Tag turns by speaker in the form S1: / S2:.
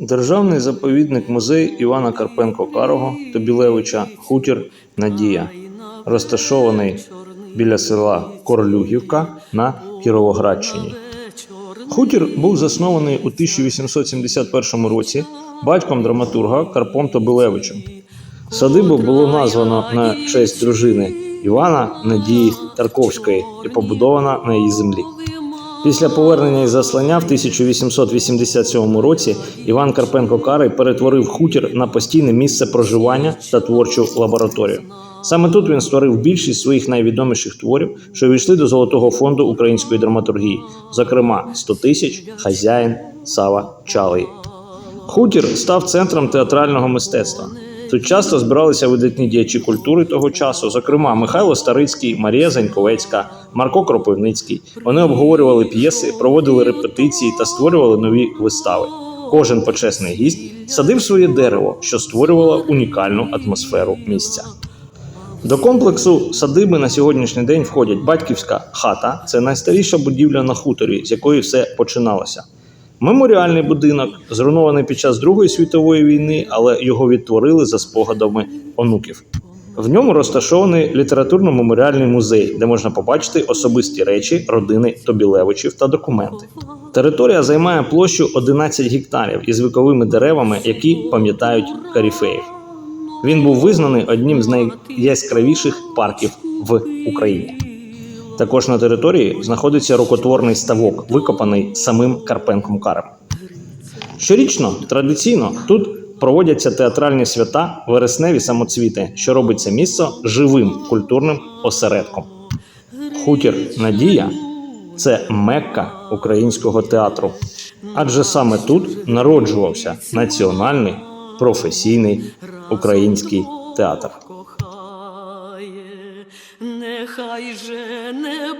S1: Державний заповідник музей Івана Карпенко Карого Тобілевича Хутір Надія, розташований біля села Корлюгівка на Кіровоградщині. Хутір був заснований у 1871 році батьком драматурга Карпом Тобілевичем. Садибу було названо на честь дружини Івана Надії Тарковської і побудована на її землі. Після повернення із заслання в 1887 році Іван Карпенко Карий перетворив хутір на постійне місце проживання та творчу лабораторію. Саме тут він створив більшість своїх найвідоміших творів, що увійшли до Золотого фонду української драматургії, зокрема «100 тисяч, хазяїн, Сава Чалий. Хутір став центром театрального мистецтва. Тут часто збиралися видатні діячі культури того часу, зокрема Михайло Старицький, Марія Заньковецька, Марко Кропивницький. Вони обговорювали п'єси, проводили репетиції та створювали нові вистави. Кожен почесний гість садив своє дерево, що створювало унікальну атмосферу місця. До комплексу садиби на сьогоднішній день входять батьківська хата, це найстаріша будівля на хуторі, з якої все починалося. Меморіальний будинок, зруйнований під час Другої світової війни, але його відтворили за спогадами онуків. В ньому розташований літературно-меморіальний музей, де можна побачити особисті речі родини Тобілевичів та документи. Територія займає площу 11 гектарів із віковими деревами, які пам'ятають каріфеїв. Він був визнаний одним з найяскравіших парків в Україні. Також на території знаходиться рукотворний ставок, викопаний самим Карпенком Карем. Щорічно традиційно тут проводяться театральні свята, вересневі самоцвіти, що робить це місце живим культурним осередком. Хутір Надія це мекка українського театру, адже саме тут народжувався національний професійний український театр.
S2: Нехай же не